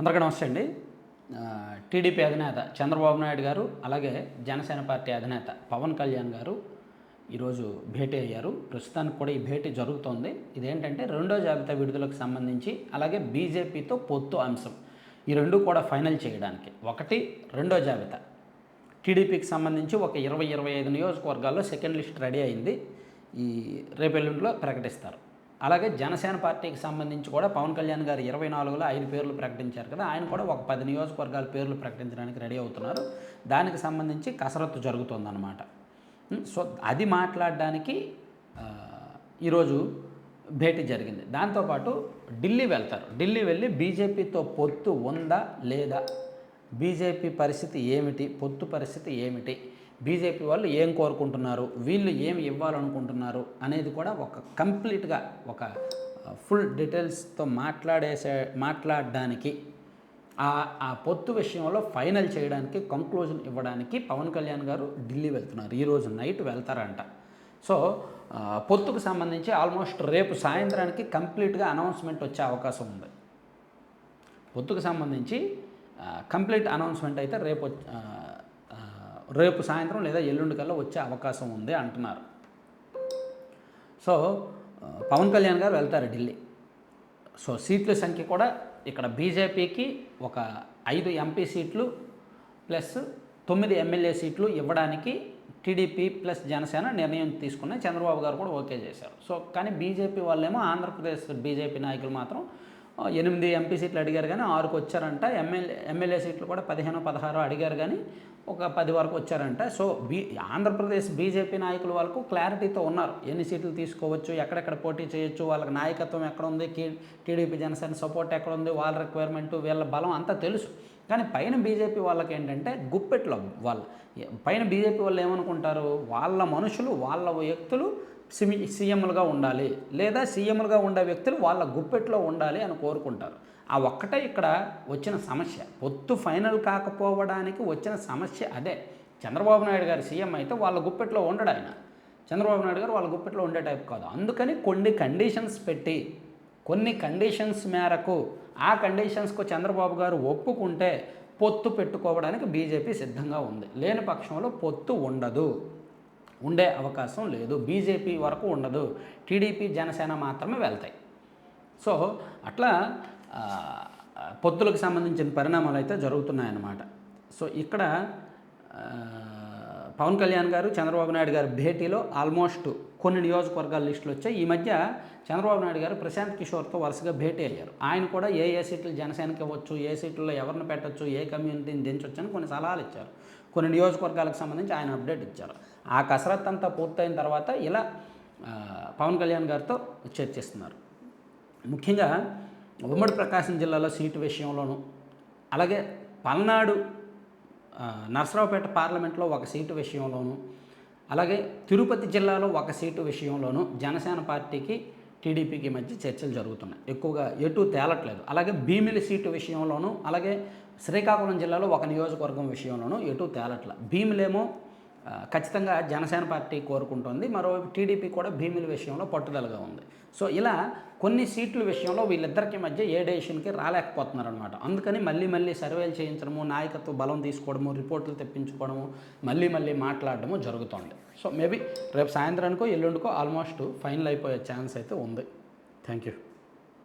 అందరికీ నమస్తే అండి. టీడీపీ అధినేత చంద్రబాబు నాయుడు గారు అలాగే జనసేన పార్టీ అధినేత పవన్ కళ్యాణ్ గారు ఈరోజు భేటీ అయ్యారు. ప్రస్తుతానికి కూడా ఈ భేటీ జరుగుతోంది. ఇదేంటంటే రెండో జాబితా విడుదలకు సంబంధించి అలాగే బీజేపీతో పొత్తు అంశం. ఈ రెండు కూడా ఫైనల్ చేయడానికి. ఒకటి రెండో జాబితా. టీడీపీకి సంబంధించి ఒక ఇరవై ఇరవై ఐదు నియోజకవర్గాల్లో సెకండ్ లిస్ట్ రెడీ అయింది. ఈ రేపెల్లుండిలో ప్రకటిస్తారు. అలాగే జనసేన పార్టీకి సంబంధించి కూడా పవన్ కళ్యాణ్ గారు ఇరవై నాలుగులో ఐదు పేర్లు ప్రకటించారు కదా ఆయన కూడా ఒక పది నియోజకవర్గాల పేర్లు ప్రకటించడానికి రెడీ అవుతున్నారు. దానికి సంబంధించి కసరత్తు జరుగుతుందన్నమాట. సో అది మాట్లాడడానికి ఈరోజు భేటీ జరిగింది. దాంతోపాటు ఢిల్లీ వెళ్తారు. ఢిల్లీ వెళ్ళి బీజేపీతో పొత్తు ఉందా లేదా? బీజేపీ పరిస్థితి ఏమిటి? పొత్తు పరిస్థితి ఏమిటి? బీజేపీ వాళ్ళు ఏం కోరుకుంటున్నారు వీళ్ళు ఏమి ఇవ్వాలనుకుంటున్నారు అనేది కూడా ఒక కంప్లీట్గా ఒక ఫుల్ డీటెయిల్స్తో మాట్లాడేసే మాట్లాడడానికి ఆ ఆ పొత్తు విషయంలో ఫైనల్ చేయడానికి కంక్లూజన్ ఇవ్వడానికి పవన్ కళ్యాణ్ గారు ఢిల్లీ వెళ్తున్నారు. ఈరోజు నైట్ వెళ్తారంట. సో పొత్తుకు సంబంధించి ఆల్మోస్ట్ రేపు సాయంత్రానికి కంప్లీట్గా అనౌన్స్మెంట్ వచ్చే అవకాశం ఉంది. పొత్తుకు సంబంధించి కంప్లీట్ అనౌన్స్మెంట్ అయితే రేపు రేపు సాయంత్రం లేదా ఎల్లుండి కల్లా వచ్చే అవకాశం ఉంది అంటున్నారు. సో పవన్ కళ్యాణ్ గారు వెళ్తారు ఢిల్లీ. సో సీట్ల సంఖ్య కూడా ఇక్కడ బీజేపీకి ఒక ఐదు ఎంపీ సీట్లు ప్లస్ తొమ్మిది ఎమ్మెల్యే సీట్లు ఇవ్వడానికి టీడీపీ ప్లస్ జనసేన నిర్ణయం తీసుకున్నాయి. చంద్రబాబు గారు కూడా ఓకే చేశారు. సో కానీ బీజేపీ వాళ్ళేమో ఆంధ్రప్రదేశ్ బీజేపీ నాయకులు మాత్రం ఎనిమిది ఎంపీ సీట్లు అడిగారు కానీ ఆరుకు వచ్చారంట. ఎమ్మెల్యే ఎమ్మెల్యే సీట్లు కూడా పదిహేను పదహారు అడిగారు కానీ ఒక పది వరకు వచ్చారంట. సో బీ ఆంధ్రప్రదేశ్ బీజేపీ నాయకులు వాళ్ళకు క్లారిటీతో ఉన్నారు. ఎన్ని సీట్లు తీసుకోవచ్చు ఎక్కడెక్కడ పోటీ చేయొచ్చు వాళ్ళకి నాయకత్వం ఎక్కడ ఉంది టీడీపీ జనసేన సపోర్ట్ ఎక్కడ ఉంది వాళ్ళ రిక్వైర్మెంట్ వీళ్ళ బలం అంతా తెలుసు. కానీ పైన బీజేపీ వాళ్ళకి ఏంటంటే గుప్పెట్లో వాళ్ళు పైన బీజేపీ వాళ్ళు ఏమనుకుంటారు? వాళ్ళ మనుషులు వాళ్ళ వ్యక్తులు సిమి సీఎంలుగా ఉండాలి లేదా సీఎంలుగా ఉండే వ్యక్తులు వాళ్ళ గుప్పెట్లో ఉండాలి అని కోరుకుంటారు. ఆ ఒక్కటే ఇక్కడ వచ్చిన సమస్య. పొత్తు ఫైనల్ కాకపోవడానికి వచ్చిన సమస్య అదే. చంద్రబాబు నాయుడు గారు సీఎం అయితే వాళ్ళ గుప్పెట్లో ఉండడు ఆయన. చంద్రబాబు నాయుడు గారు వాళ్ళ గుప్పెట్లో ఉండే టైప్ కాదు. అందుకని కొన్ని కండిషన్స్ పెట్టి కొన్ని కండిషన్స్ మేరకు ఆ కండిషన్స్కు చంద్రబాబు గారు ఒప్పుకుంటే పొత్తు పెట్టుకోవడానికి బీజేపీ సిద్ధంగా ఉంది. లేని పక్షంలో పొత్తు ఉండదు. ఉండే అవకాశం లేదు. బీజేపీ వరకు ఉండదు. టీడీపీ జనసేన మాత్రమే వెళ్తాయి. సో అట్లా పొత్తులకు సంబంధించిన పరిణామాలు అయితే జరుగుతున్నాయన్నమాట. సో ఇక్కడ పవన్ కళ్యాణ్ గారు చంద్రబాబు నాయుడు గారి భేటీలో ఆల్మోస్ట్ కొన్ని నియోజకవర్గాల లిస్టులు వచ్చాయి. ఈ మధ్య చంద్రబాబు నాయుడు గారు ప్రశాంత్ కిషోర్తో వరుసగా భేటీ అయ్యారు. ఆయన కూడా ఏ ఏ సీట్లు జనసేనకి ఇవ్వచ్చు ఏ సీట్లలో ఎవరిని పెట్టొచ్చు ఏ కమ్యూనిటీని దించవచ్చు అని కొన్ని సలహాలు ఇచ్చారు. కొన్ని నియోజకవర్గాలకు సంబంధించి ఆయన అప్డేట్ ఇచ్చారు. ఆ కసరత్ అంతా పూర్తయిన తర్వాత ఇలా పవన్ కళ్యాణ్ గారితో చర్చిస్తున్నారు ముఖ్యంగా ఉమ్మడి ప్రకాశం జిల్లాలో సీటు విషయంలోనూ అలాగే పల్నాడు నరసరావుపేట పార్లమెంట్లో ఒక సీటు విషయంలోనూ అలాగే తిరుపతి జిల్లాలో ఒక సీటు విషయంలోనూ జనసేన పార్టీకి టీడీపీకి మధ్య చర్చలు జరుగుతున్నాయి. ఎక్కువగా ఎటు తేలట్లేదు. అలాగే భీమిలి సీటు విషయంలోనూ అలాగే శ్రీకాకుళం జిల్లాలో ఒక నియోజకవర్గం విషయంలోనూ ఎటు తేలట్ల. భీమిలేమో ఖచ్చితంగా జనసేన పార్టీ కోరుకుంటోంది. మరోవైపు టీడీపీ కూడా భీమిల విషయంలో పట్టుదలగా ఉంది. సో ఇలా కొన్ని సీట్ల విషయంలో వీళ్ళిద్దరికి మధ్య ఏ డెసిషన్కి రాలేకపోతున్నారనమాట అందుకని మళ్ళీ మళ్ళీ సర్వేలు చేయించడము నాయకత్వ బలం తీసుకోవడము రిపోర్ట్లు తెప్పించుకోవడము మళ్ళీ మళ్ళీ మాట్లాడడము జరుగుతుంది. సో మేబీ రేపు సాయంత్రానికో ఎల్లుండికో ఆల్మోస్ట్ ఫైనల్ అయిపోయే ఛాన్స్ అయితే ఉంది. Thank you.